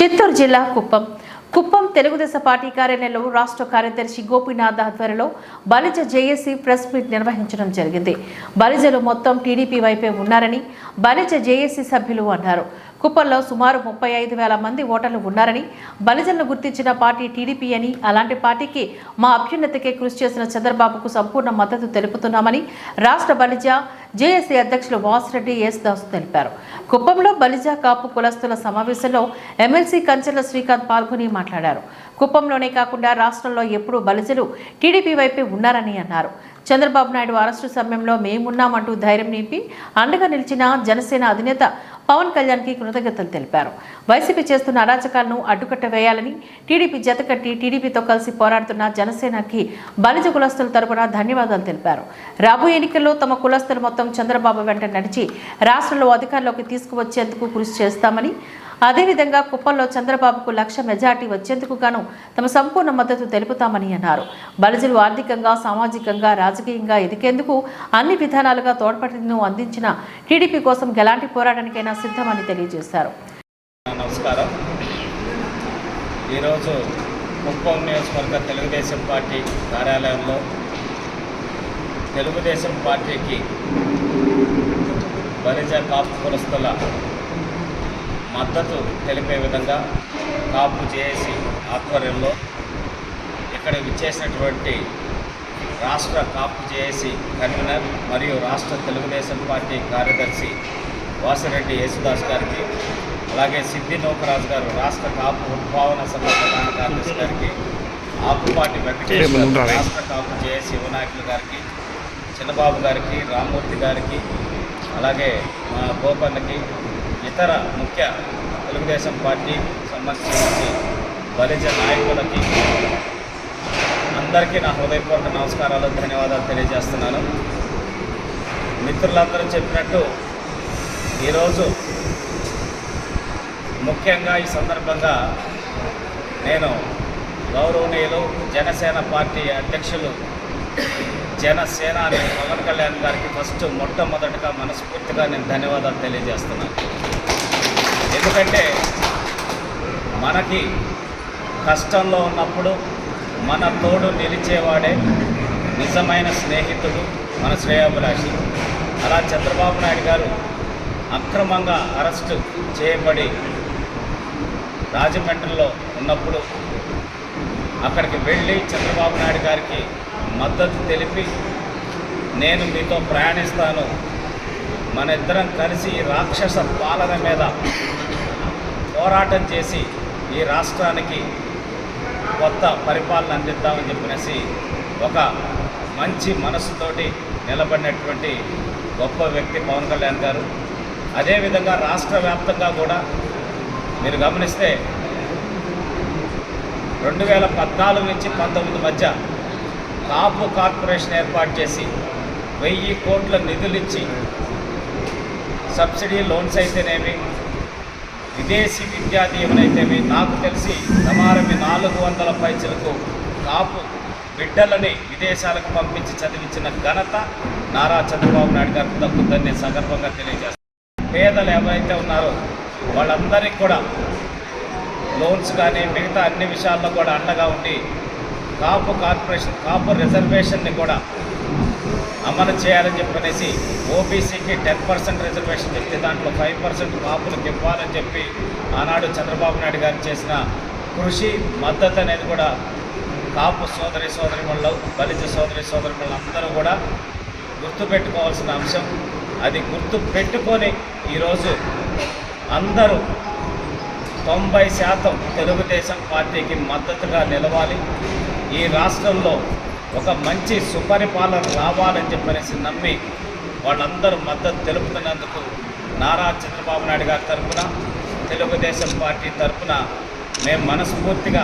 చిత్తూరు జిల్లా కుప్పం. కుప్పం తెలుగుదేశం పార్టీ కార్యాలయంలో రాష్ట్ర కార్యదర్శి గోపీనాథ్ ఆధ్వర్యంలో బలిజ జేఏసీ ప్రెస్ మీట్ నిర్వహించడం జరిగింది. బలిజలు మొత్తం టీడీపీ వైపే ఉన్నారని బలిజ జేఏసీ సభ్యులు అన్నారు. కుప్పంలో సుమారు ముప్పై ఐదు వేల మంది ఓటర్లు ఉన్నారని బలిజలను గుర్తించిన పార్టీ టీడీపీ అని అలాంటి పార్టీకి మా అభ్యున్నతికే కృషి చేసిన చంద్రబాబుకు సంపూర్ణ మద్దతు తెలుపుతున్నామని రాష్ట్ర బలిజ జేఏసీ అధ్యక్షులు వాసిరెడ్డి యేసుదాస్ తెలిపారు. కుప్పంలో బలిజ కాపు కులస్తుల సమావేశంలో ఎమ్మెల్సీ కంచెల శ్రీకాంత్ పాల్గొని మాట్లాడారు. కుప్పంలోనే కాకుండా రాష్ట్రంలో ఎప్పుడూ బలిజలు టీడీపీ వైపే ఉన్నారని అన్నారు. చంద్రబాబు నాయుడు అరెస్టు సమయంలో మేమున్నామంటూ ధైర్యం నింపి అండగా నిలిచిన జనసేన అధినేత పవన్ కళ్యాణ్కి కృతజ్ఞతలు తెలిపారు. వైసీపీ చేస్తున్న అరాచకాలను అడ్డుకట్ట వేయాలని టీడీపీ జతకట్టి టీడీపీతో కలిసి పోరాడుతున్న జనసేనకి బలిజ కులస్తుల తరపున ధన్యవాదాలు తెలిపారు. రాబోయే ఎన్నికల్లో తమ కులస్తులు మొత్తం చంద్రబాబు వెంట నడిచి రాష్ట్రంలో అధికారంలోకి తీసుకువచ్చేందుకు కృషి చేస్తామని అదేవిధంగా కుప్పంలో చంద్రబాబుకు లక్ష మెజార్టీ వచ్చేందుకు గాను తమ సంపూర్ణ మద్దతు తెలుపుతామని అన్నారు. బలజలు ఆర్థికంగా సామాజికంగా రాజకీయంగా ఎదిగేందుకు అన్ని విధానాలుగా తోడ్పాటును అందించిన టీడీపీ కోసం ఎలాంటి పోరాటానికైనా సిద్ధమని తెలియజేశారు. నమస్కారం. ఈరోజు కుప్పం నియోజకవర్గ తెలుగుదేశం పార్టీ కార్యాలయంలో తెలుగుదేశం పార్టీకి బలిజ కాపు కులస్తుల మద్దతు తెలిపే విధంగా కాపు జేఏసీ ఆధ్వర్యంలో ఇక్కడ విచ్చేసినటువంటి రాష్ట్ర కాపు జేఏసీ కన్వీనర్ మరియు రాష్ట్ర తెలుగుదేశం పార్టీ కార్యదర్శి వాసిరెడ్డి యేసుదాస్ గారికి అలాగే సిద్ధి నూకరాజు గారు రాష్ట్ర కాపు ఉద్భావన సభ ప్రధాన కార్యదర్శి గారికి ఆకుపాటి వెంకటేశ్వర రాష్ట్ర కాపు జేఏసీ యువనాయకులు గారికి చిన్నబాబు గారికి రామ్మూర్తి గారికి అలాగే మా గోపన్నకి ఇతర ముఖ్య తెలుగుదేశం పార్టీ సంబంధించి బలిజ నాయకులకి అందరికీ నా హృదయపూర్వక నమస్కారాలు ధన్యవాదాలు తెలియజేస్తున్నాను. మిత్రులందరూ చెప్పినట్టు ఈరోజు ముఖ్యంగా ఈ సందర్భంగా నేను గౌరవనీయులు జనసేన పార్టీ అధ్యక్షులు జనసేన అనే పవన్ కళ్యాణ్ గారికి ఫస్ట్ మొట్టమొదటిగా మనస్ఫూర్తిగా నేను ధన్యవాదాలు తెలియజేస్తున్నాను. ఎందుకంటే మనకి కష్టంలో ఉన్నప్పుడు మన తోడు నిలిచేవాడే నిజమైన స్నేహితుడు మన శ్రేయాభిలాషి. అలా చంద్రబాబు నాయుడు గారు అక్రమంగా అరెస్టు చేయబడి రాజమండ్రిలో ఉన్నప్పుడు అక్కడికి వెళ్ళి చంద్రబాబు నాయుడు గారికి మద్దతు తెలిపి నేను మీతో ప్రయాణిస్తాను. మన ఇద్దరం కలిసి రాక్షస పాలన మీద పోరాటం చేసి ఈ రాష్ట్రానికి కొత్త పరిపాలన అందిద్దామని చెప్పినేసి ఒక మంచి మనసుతోటి నిలబడినటువంటి గొప్ప వ్యక్తి పవన్ కళ్యాణ్ గారు. అదేవిధంగా రాష్ట్ర వ్యాప్తంగా కూడా మీరు గమనిస్తే రెండు వేల పద్నాలుగు నుంచి పంతొమ్మిది మధ్య కాపు కార్పొరేషన్ ఏర్పాటు చేసి వెయ్యి కోట్ల నిధులిచ్చి సబ్సిడీ లోన్స్ అయితేనేమి విదేశీ విద్యా దీవెనైతేమి నాకు తెలిసి సుమారు నాలుగు వందల పైసలకు కాపు బిడ్డలని విదేశాలకు పంపించి చదివించిన ఘనత నారా చంద్రబాబు నాయుడు గారికి దక్కుతుందని నేను సందర్భంగా తెలియజేస్తాను పేదలు ఎవరైతే ఉన్నారో వాళ్ళందరికీ కూడా లోన్స్ కానీ మిగతా అన్ని విషయాల్లో కూడా అండగా ఉండి కాపు కార్పొరేషన్ కాపు రిజర్వేషన్ని కూడా అమలు చేయాలని చెప్పనేసి ఓబీసీకి టెన్ పర్సెంట్ రిజర్వేషన్ చెప్తే దాంట్లో ఫైవ్ పర్సెంట్ కాపులకు ఇవ్వాలని చెప్పి ఆనాడు చంద్రబాబు నాయుడు గారు చేసిన కృషి మద్దతు అనేది కూడా కాపు సోదరి సోదరిమణులు బలిజ సోదరి సోదరిమణులు అందరూ కూడా గుర్తుపెట్టుకోవాల్సిన అంశం. అది గుర్తు పెట్టుకొని ఈరోజు అందరూ తొంభై శాతం తెలుగుదేశం పార్టీకి మద్దతుగా నిలవాలి. ఈ రాష్ట్రంలో ఒక మంచి సుపరిపాలన రావాలని చెప్పనేసి నమ్మి వాళ్ళందరూ మద్దతు తెలుపుతున్నందుకు నారా చంద్రబాబు నాయుడు గారి తరఫున తెలుగుదేశం పార్టీ తరఫున మేము మనస్ఫూర్తిగా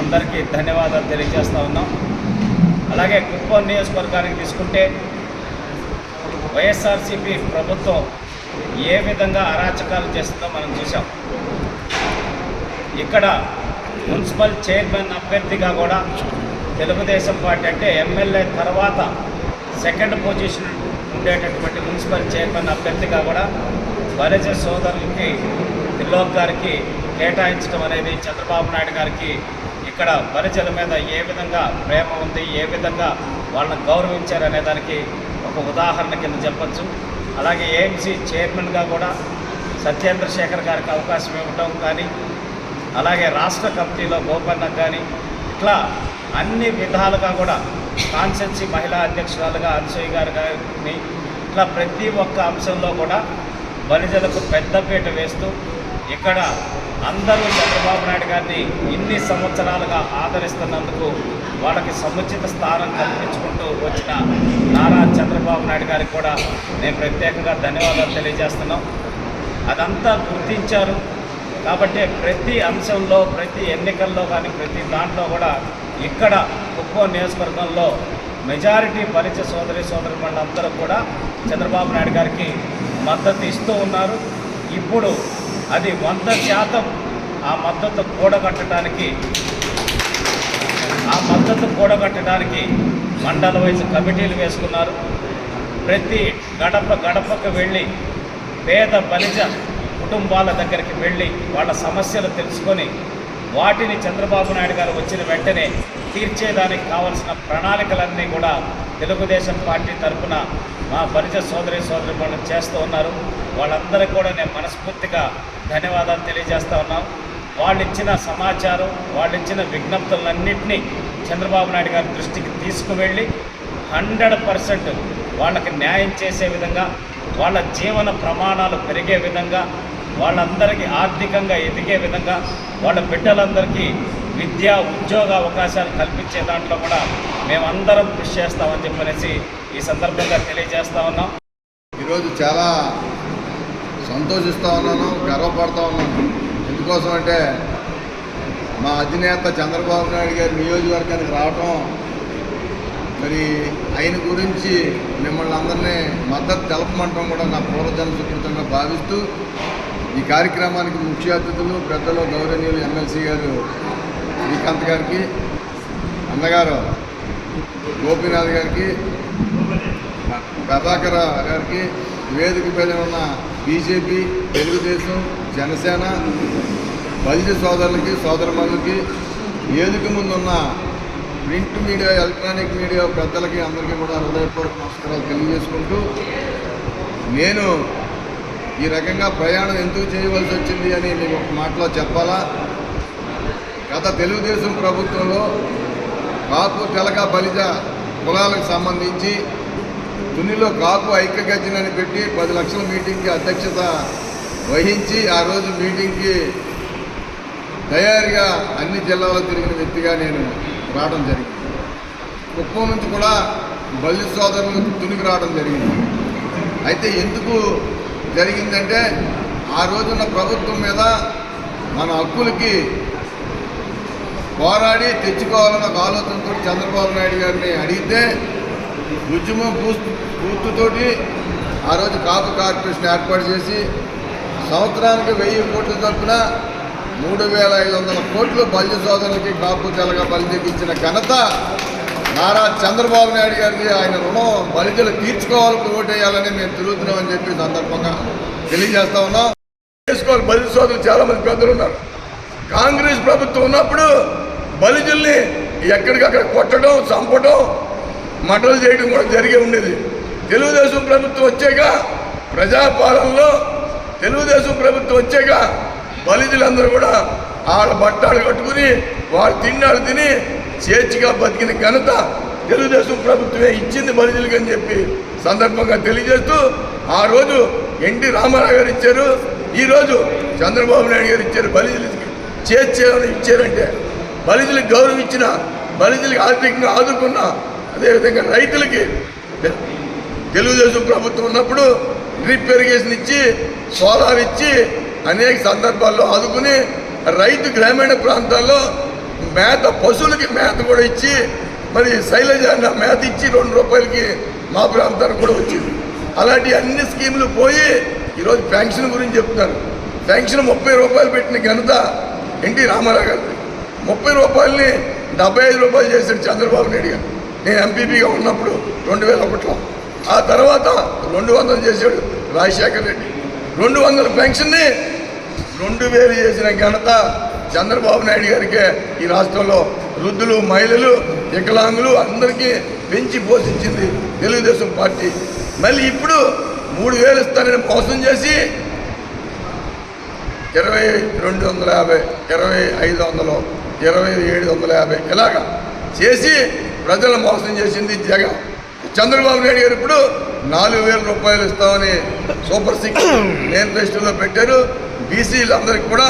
అందరికీ ధన్యవాదాలు తెలియజేస్తూ ఉన్నాం. అలాగే కుప్పం నియోజకవర్గానికి తీసుకుంటే వైఎస్ఆర్సీపీ ప్రభుత్వం ఏ విధంగా అరాచకాలు చేస్తుందో మనం చూసాం ఇక్కడ మున్సిపల్ చైర్మన్ అభ్యర్థిగా కూడా తెలుగుదేశం పార్టీ అంటే ఎమ్మెల్యే తర్వాత సెకండ్ పొజిషన్ ఉండేటటువంటి మున్సిపల్ చైర్మన్ అభ్యర్థిగా కూడా బలిజ సోదరులకి త్రిలోక్ గారికి కేటాయించడం అనేది చంద్రబాబు నాయుడు గారికి ఇక్కడ బలిజల మీద ఏ విధంగా ప్రేమ ఉంది ఏ విధంగా వాళ్ళని గౌరవించారు అనే దానికి ఒక ఉదాహరణ కింద చెప్పచ్చు. అలాగే ఏఎంసీ చైర్మన్గా కూడా సత్యేంద్రశేఖర్ గారికి అవకాశం ఇవ్వటం కానీ అలాగే రాష్ట్ర కమిటీలో గోపన్నకు కానీ ఇట్లా అన్ని విధాలుగా కూడా కాన్సెన్సీ మహిళా అధ్యక్షురాలుగా అన్సూయ గారు గారిని ఇట్లా ప్రతి ఒక్క అంశంలో కూడా బలిజలకు పెద్దపీట వేస్తూ ఇక్కడ అందరూ చంద్రబాబు నాయుడు గారిని ఇన్ని సంవత్సరాలుగా ఆదరిస్తున్నందుకు వాళ్ళకి సముచిత స్థానం కల్పించుకుంటూ వచ్చిన నారా చంద్రబాబు నాయుడు గారికి కూడా నేను ప్రత్యేకంగా ధన్యవాదాలు తెలియజేస్తున్నాం. అదంతా గుర్తించారు. కాబట్టి ప్రతి అంశంలో ప్రతి ఎన్నికల్లో కానీ ప్రతి దాంట్లో కూడా ఇక్కడ ఒక్కో నియోజకవర్గంలో మెజారిటీ పరిచయ సోదరి సోదరి అందరూ కూడా చంద్రబాబు నాయుడు గారికి మద్దతు ఇస్తూ ఉన్నారు. ఇప్పుడు అది వంద శాతం ఆ మద్దతు కూడగట్టడానికి ఆ మద్దతు కూడగట్టడానికి మండల వైజ్ కమిటీలు వేసుకున్నారు. ప్రతి గడప గడపకు వెళ్ళి పేద బలిజ కుటుంబాల దగ్గరికి వెళ్ళి వాళ్ళ సమస్యలు తెలుసుకొని వాటిని చంద్రబాబు నాయుడు గారు వచ్చిన వెంటనే తీర్చేదానికి కావలసిన ప్రణాళికలన్నీ కూడా తెలుగుదేశం పార్టీ తరఫున మా బలిజ సోదరి సోదరి మనం చేస్తూ ఉన్నారు. వాళ్ళందరికీ కూడా నేను మనస్ఫూర్తిగా ధన్యవాదాలు తెలియజేస్తూ ఉన్నాం. వాళ్ళు ఇచ్చిన సమాచారం వాళ్ళు ఇచ్చిన విజ్ఞప్తులన్నింటినీ చంద్రబాబు నాయుడు గారి దృష్టికి తీసుకువెళ్ళి హండ్రెడ్ పర్సెంట్ వాళ్ళకి న్యాయం చేసే విధంగా వాళ్ళ జీవన ప్రమాణాలు పెరిగే విధంగా వాళ్ళందరికీ ఆర్థికంగా ఎదిగే విధంగా వాళ్ళ బిడ్డలందరికీ విద్యా ఉద్యోగ అవకాశాలు కల్పించే దాంట్లో కూడా మేమందరం కృషి చేస్తామని చెప్పనేసి ఈ సందర్భంగా తెలియజేస్తా ఉన్నాం. ఈరోజు చాలా సంతోషిస్తూ ఉన్నాను గర్వపడతా ఉన్నాను. ఎందుకోసం అంటే మా అధినేత చంద్రబాబు నాయుడు గారి నియోజకవర్గానికి రావటం మరి ఆయన గురించి మిమ్మల్ని అందరినీ మద్దతు తెలపమంటాం కూడా నా పూర్వజన్మ సుకృతంగా భావిస్తూ ఈ కార్యక్రమానికి ముఖ్య అతిథులు పెద్దలు గౌరవనీయులు ఎమ్మెల్సీ గారు శ్రీకాంత్ గారికి అన్నగారు గోపీనాథ్ గారికి ప్రభాకర్ గారికి వేదిక మీద ఉన్న బీజేపీ తెలుగుదేశం జనసేన బలిజ సోదరులకి సోదరమణులకి వేదిక ముందున్న ప్రింట్ మీడియా ఎలక్ట్రానిక్ మీడియా పెద్దలకి అందరికీ కూడా హృదయపూర్వక నమస్కారాలు తెలియజేసుకుంటూ నేను ఈ రకంగా ప్రయాణం ఎందుకు చేయవలసి వచ్చింది అని నేను ఒక మాటలో చెప్పాలా? గత తెలుగుదేశం ప్రభుత్వంలో కాపు తెలక బలిజ కులాలకు సంబంధించి తునిలో కాపు ఐక్య ఐక్యగర్జనని పెట్టి పది లక్షల మీటింగ్కి అధ్యక్షత వహించి ఆ రోజు మీటింగ్కి తయారుగా అన్ని జిల్లాలో తిరిగిన వ్యక్తిగా నేను రావడం జరిగింది. కుప్పం నుంచి కూడా బలి సోదరులు తునికి రావడం జరిగింది. అయితే ఎందుకు జరిగిందంటే ఆ రోజున్న ప్రభుత్వం మీద మన హక్కులకి పోరాడి తెచ్చుకోవాలన్న ఒక ఆలోచనతో చంద్రబాబు నాయుడు గారిని అడిగితే ఉద్యమం పూర్తితోటి ఆ రోజు కాపు కార్పొరేషన్ ఏర్పాటు చేసి సంవత్సరానికి వెయ్యి కోట్ల తరపున మూడు వేల ఐదు వందల కోట్లు బల్లి సోదరులకి కాపు తెలగ బలి తెగించిన ఘనత నారా చంద్రబాబు నాయుడు గారికి ఆయన రుణం బలిజలు తీర్చుకోవాలని ఓటేయాలని మేము తిరుగుతున్నామని చెప్పి సందర్భంగా తెలియజేస్తా ఉన్నాం. చేసుకోవాలి బలి సోదరులు చాలా మంది పెద్దలు ఉన్నారు. కాంగ్రెస్ ప్రభుత్వం ఉన్నప్పుడు బలిజల్ని ఎక్కడికక్కడ కొట్టడం చంపడం మటలు చేయడం కూడా జరిగే ఉండేది. తెలుగుదేశం ప్రభుత్వం వచ్చాక ప్రజాపాలనలో తెలుగుదేశం ప్రభుత్వం వచ్చాక బలిజలందరూ కూడా వాళ్ళ బట్టాలు కట్టుకుని వాళ్ళు తిన్నాడు తిని చేర్చిగా బతికిన ఘనత తెలుగుదేశం ప్రభుత్వమే ఇచ్చింది బలిజలకు అని చెప్పి సందర్భంగా తెలియజేస్తూ ఆ రోజు ఎన్టీ రామారావు గారు ఇచ్చారు. ఈరోజు చంద్రబాబు నాయుడు గారు ఇచ్చారు బలిజలకి. చేర్చేయని ఇచ్చారంటే బలిజలకు గౌరవం ఇచ్చిన బలిజలకు ఆర్థికంగా ఆదుకున్న అదేవిధంగా రైతులకి తెలుగుదేశం ప్రభుత్వం ఉన్నప్పుడు డ్రిప్ ఇరిగేషన్ ఇచ్చి సోలార్ ఇచ్చి అనేక సందర్భాల్లో ఆదుకుని రైతు గ్రామీణ ప్రాంతాల్లో మేత పశువులకి మేత కూడా ఇచ్చి మరి శైలజ అన్న మేత ఇచ్చి రెండు రూపాయలకి మా ప్రాంతానికి కూడా వచ్చింది. అలాంటి అన్ని స్కీములు పోయి ఈరోజు పెన్షన్ గురించి చెప్తున్నారు. పెన్షన్ ముప్పై రూపాయలు పెట్టిన ఘనత ఎన్టీ రామారావు గారు ముప్పై రూపాయలని డెబ్బై ఐదు రూపాయలు చేశాడు చంద్రబాబు నాయుడు గారు. నేను ఎంపీపీగా ఉన్నప్పుడు రెండు వేల ఒకటిలో. ఆ తర్వాత రెండు వందలు చేశాడు రాజశేఖర్ రెడ్డి. రెండు వందల పెన్షన్ని రెండు వేలు చేసిన ఘనత చంద్రబాబు నాయుడు గారికే ఈ రాష్ట్రంలో వృద్ధులు మహిళలు వికలాంగులు అందరికీ పెంచి పోషించింది తెలుగుదేశం పార్టీ. మళ్ళీ ఇప్పుడు మూడు వేలు ఇస్తానని మోసం చేసి ఇరవై రెండు వందల యాభై ఇరవై ఐదు వందలు ఇరవై ఏడు వందల యాభై ఇలాగా చేసి ప్రజలను మోసం చేసింది జగన్. చంద్రబాబు నాయుడు గారు ఇప్పుడు నాలుగు వేల రూపాయలు ఇస్తామని సూపర్ సిక్స్ మేనిఫెస్టోలో పెట్టారు. బీసీలందరికీ కూడా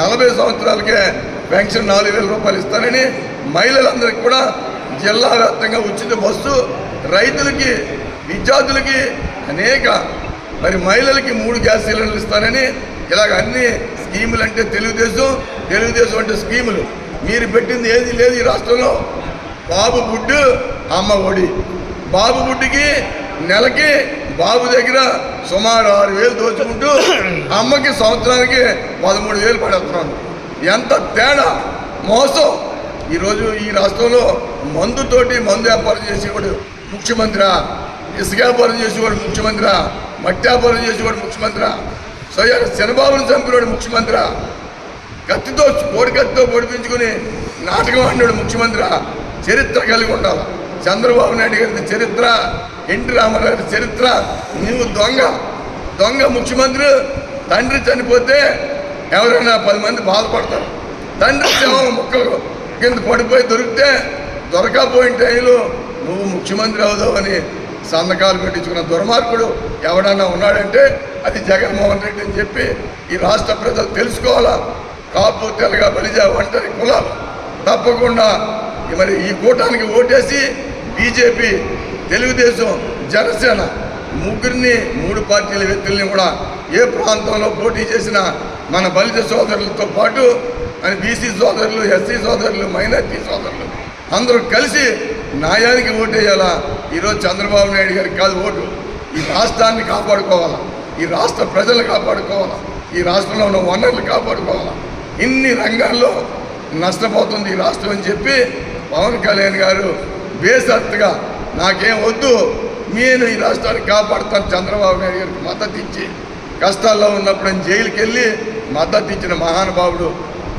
నలభై సంవత్సరాలకే పెన్షన్ నాలుగు వేల రూపాయలు ఇస్తానని మహిళలందరికీ కూడా జిల్లా వ్యాప్తంగా ఉచిత బస్సు రైతులకి విద్యార్థులకి అనేక మరి మహిళలకి మూడు గ్యాస్ సిలిండర్లు ఇస్తానని ఇలాగ అన్ని స్కీములు అంటే తెలుగుదేశం తెలుగుదేశం అంటే స్కీములు. మీరు పెట్టింది ఏది లేదు ఈ రాష్ట్రంలో. బాబు బుడ్డు అమ్మ ఒడి. బాబు బుడ్డికి నెలకి బాబు దగ్గర సుమారు ఆరు వేలు దోచుకుంటూ అమ్మకి సంవత్సరానికి పదమూడు వేలు పడేస్తున్నాను. ఎంత తేడా మోసం. ఈరోజు ఈ రాష్ట్రంలో మందుతోటి మందు వ్యాపారం చేసేవాడు ముఖ్యమంత్రి ఇసుక వ్యాపారం చేసేవాడు ముఖ్యమంత్రి మట్టి వ్యాపారం చేసేవాడు ముఖ్యమంత్రి సయ్యారు చంద్రబాబును చంపినవాడు ముఖ్యమంత్రి కత్తితో కోడి కత్తితో పొడిపించుకుని నాటకం ఆడినాడు ముఖ్యమంత్రి. చరిత్ర కలిగి ఉండాలి. చంద్రబాబు నాయుడు గారి చరిత్ర. ఎన్టీ రామారావు చరిత్ర. నువ్వు దొంగ. దొంగ ముఖ్యమంత్రి. తండ్రి చనిపోతే ఎవరైనా పది మంది బాధపడతారు. తండ్రి శవం ముక్కలు కింద పడిపోయి దొరికితే దొరకపోయిన టైంలో నువ్వు ముఖ్యమంత్రి అవుదావని సంతకాలు పెట్టించుకున్న దుర్మార్గుడు ఎవడన్నా ఉన్నాడంటే అది జగన్మోహన్ రెడ్డి అని చెప్పి ఈ రాష్ట్ర ప్రజలు తెలుసుకోవాలా? కాపు తెలగ బలిజ ఒంటరి కులాలు. తప్పకుండా ఈ మరి ఈ కూటానికి ఓటేసి బీజేపీ తెలుగుదేశం జనసేన ముగ్గురిని మూడు పార్టీల వ్యక్తుల్ని కూడా ఏ ప్రాంతంలో పోటీ చేసినా మన బలిత సోదరులతో పాటు అని బీసీ సోదరులు ఎస్సీ సోదరులు మైనార్టీ సోదరులు అందరూ కలిసి న్యాయానికి ఓటేయాలా ఈరోజు చంద్రబాబు నాయుడు గారికి కాదు ఓటు. ఈ రాష్ట్రాన్ని కాపాడుకోవాలా? ఈ రాష్ట్ర ప్రజలు కాపాడుకోవాలా? ఈ రాష్ట్రంలో ఉన్న వనరులు కాపాడుకోవాలా? ఇన్ని రంగాల్లో నష్టపోతుంది ఈ రాష్ట్రం అని చెప్పి పవన్ కళ్యాణ్ గారు బేసత్తుగా నాకేం వద్దు. నేను ఈ రాష్ట్రాన్ని కాపాడుతాను. చంద్రబాబు నాయుడు గారికి మద్దతు ఇచ్చి కష్టాల్లో ఉన్నప్పుడు నేను జైలుకి వెళ్ళి మద్దతు ఇచ్చిన మహానుభావుడు